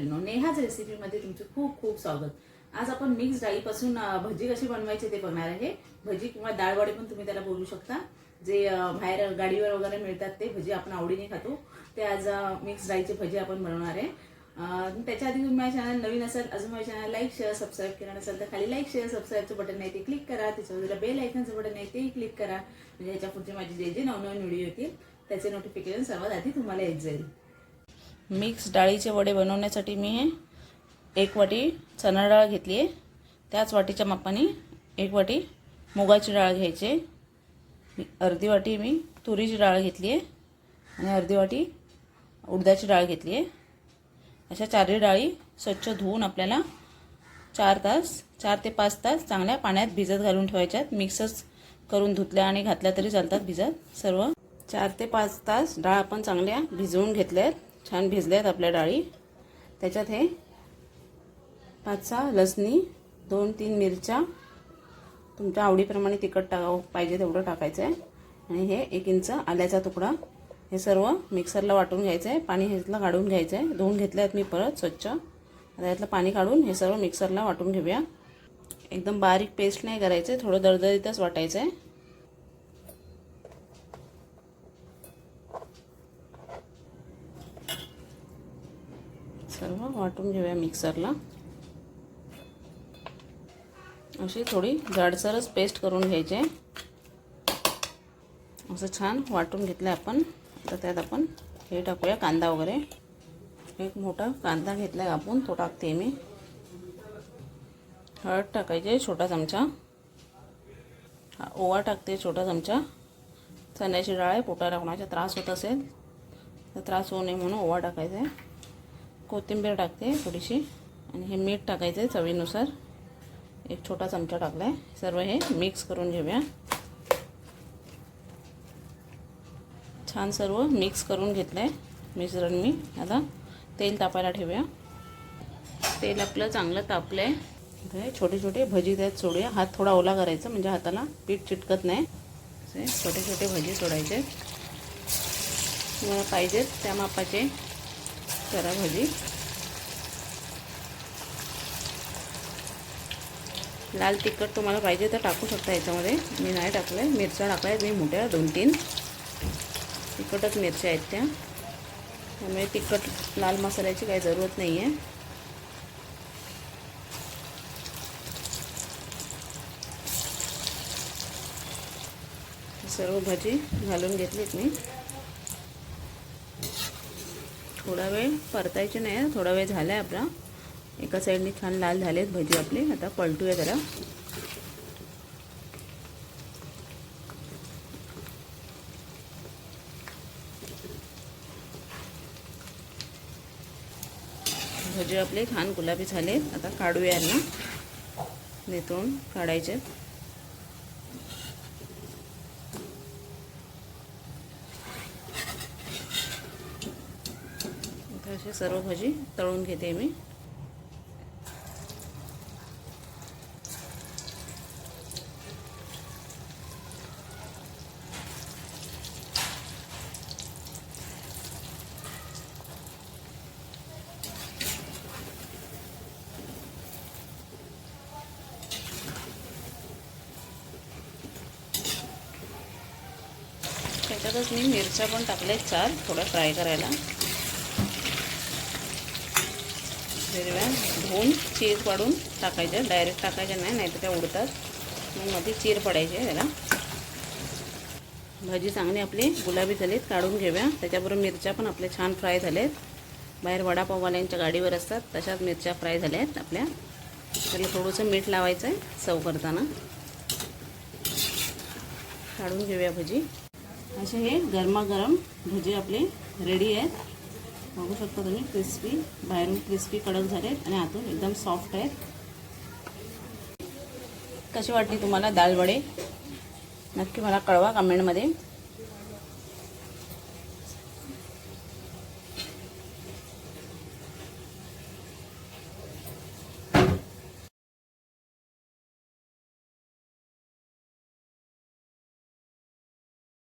No नेहाच रेसिपीमध्ये तुमचे खूप खूप स्वागत. आज आपण मिक्स डाळीपासून भजी कशी बनवायची ते बघणार आहे. भजी किंवा डाळवडे पण तुम्ही त्याला बोलू शकता. जे बाहेर गाडीवर वगैरे मिळतात ते भजी आपण आवडीने खातो. ते आज मिक्स डाळीचे भजी आपण बनवणार आहे. त्याच्या आधी तुम्ही माझ्या चॅनल नवीन असेल अजून माझ्या चॅनल लाईक शेअर सबस्क्राईब केलं नसेल तर खाली लाईक शेअर सबस्क्राईबचं बटन आहे ते क्लिक करा. त्याच्या बाजूला बेल आयकनचं बटन आहे तेही क्लिक करा. म्हणजे ह्याच्या पुढचे माझे जे जे नवनवीन व्हिडिओ येतील त्याचे नोटिफिकेशन सर्वात आधी तुम्हाला येत जाईल. मिक्स डाळीचे वडे बनवण्यासाठी मी हे एक वाटी चणा डाळ घेतली आहे. त्याच वाटीच्या मापाने एक वाटी मुगाची डाळ घ्यायची आहे. अर्धी वाटी मी तुरीची डाळ घेतली आहे आणि अर्धी वाटी उडदाची डाळ घेतली आहे. अशा चारही डाळी स्वच्छ धुवून आपल्याला चार तास चार ते पाच तास चांगल्या पाण्यात भिजत घालून ठेवायच्यात. मिक्सच करून धुतल्या आणि घातल्या तरी चालतात भिजत सर्व. चार ते पाच तास डाळ आपण चांगल्या भिजवून घेतल्या आहेत छान भिजल्या आहेत आपल्या डाळी. त्याच्यात हे पाच सहा लसणी दोन तीन मिरच्या तुमच्या आवडीप्रमाणे तिखट टाका पाहिजे तेवढं टाकायचं आहे आणि हे एक इंच आल्याचा तुकडा. हे सर्व मिक्सरला वाटून घ्यायचं आहे पाणी ह्यातलं काढून घ्यायचं आहे धुवून घेतले आहेत मी परत स्वच्छ. आता यातलं पाणी काढून हे सर्व मिक्सरला वाटून घेऊया. एकदम बारीक पेस्ट नाही करायचं थोडं दळदळीतच वाटायचं आहे सर्व वाटून घेऊया मिक्सरला. अशी थोडी जाडसरच पेस्ट करून घ्यायची आहे. असं छान वाटून घेतलं आपण. आता त्यात आपण हे टाकूया कांदा वगैरे. एक मोठा कांदा घेतला आहे आपण तो टाकते मी. हळद टाकायचे छोटा चमचा. हा, ओवा टाकते छोटा चमचा. चण्याची डाळ आहे पोटाला कोणाचा त्रास होत असेल तर त्रास होऊ नये म्हणून ओवा टाकायचा आहे. कोथिंबीर टाकते थोडीशी. आणि हे मीठ टाकायचं आहे चवीनुसार. एक छोटा चमचा टाकला आहे सर्व हे मिक्स करून घेऊया. छान सर्व मिक्स करून घेतलं आहे मिश्रण मी. आता तेल तापायला ठेवूया. तेल आपलं चांगलं तापलं आहे हे छोटे छोटे भजी त्यात सोडूया. हात थोडा ओला करायचा म्हणजे हाताला पीठ चिटकत नाही. असे छोटे छोटे भजी सोडायचे तुम्हाला पाहिजेत त्या मापाचे. करा भाजी. लाल तिखट तुम्हाला पाहिजे तर टाकू शकता याच्यामध्ये. मी नाही टाकलं आहे मिरच्या टाकल्या आहेत मी मोठ्या दोन तीन. तिखटच मिरच्या आहेत त्या. त्यामुळे तिखट लाल मसाल्याची काही जरूरत नाही आहे सर्व भाजी घालून घेतलीत मी. थोडा वेळ परतायचे नाही थोडा वेळ झाला आहे आपला. एका साईडने छान लाल झालेत भजी आपली. आता पलटूया जरा. भजी आपले छान गुलाबी झालेत. आता काढूया यांना. नेतून काढायचे. असे सर्व भजी तळून घेते मी. त्याच्यातच मी मिरच्या पण टाकल्या चार थोड्या फ्राय करायला. हिरव्या धुवून चीर पाडून टाकायच्या डायरेक्ट टाकायच्या नाही नाही तर त्या उडतात. मग मध्ये चीर पडायचे त्याला भाजी चांगली आपली गुलाबी झालीत काढून घेऊया. त्याच्याबरोबर मिरच्या पण आपल्या छान फ्राय झाल्यात बाहेर वडापाववाल्यांच्या गाडीवर असतात तशाच मिरच्या फ्राय झाल्या आहेत आपल्या. त्याला थोडंसं मीठ लावायचं आहे सव करताना. काढून घेऊया भजी. असे हे गरमागरम भजी आपले रेडी आहेत. बघू शकता तुम्ही क्रिस्पी बाहेरून क्रिस्पी कडक झाले आणि आतून एकदम सॉफ्ट आहेत. कशी वाटली तुम्हाला दाल वडे? नक्की मला कळवा कमेंटमध्ये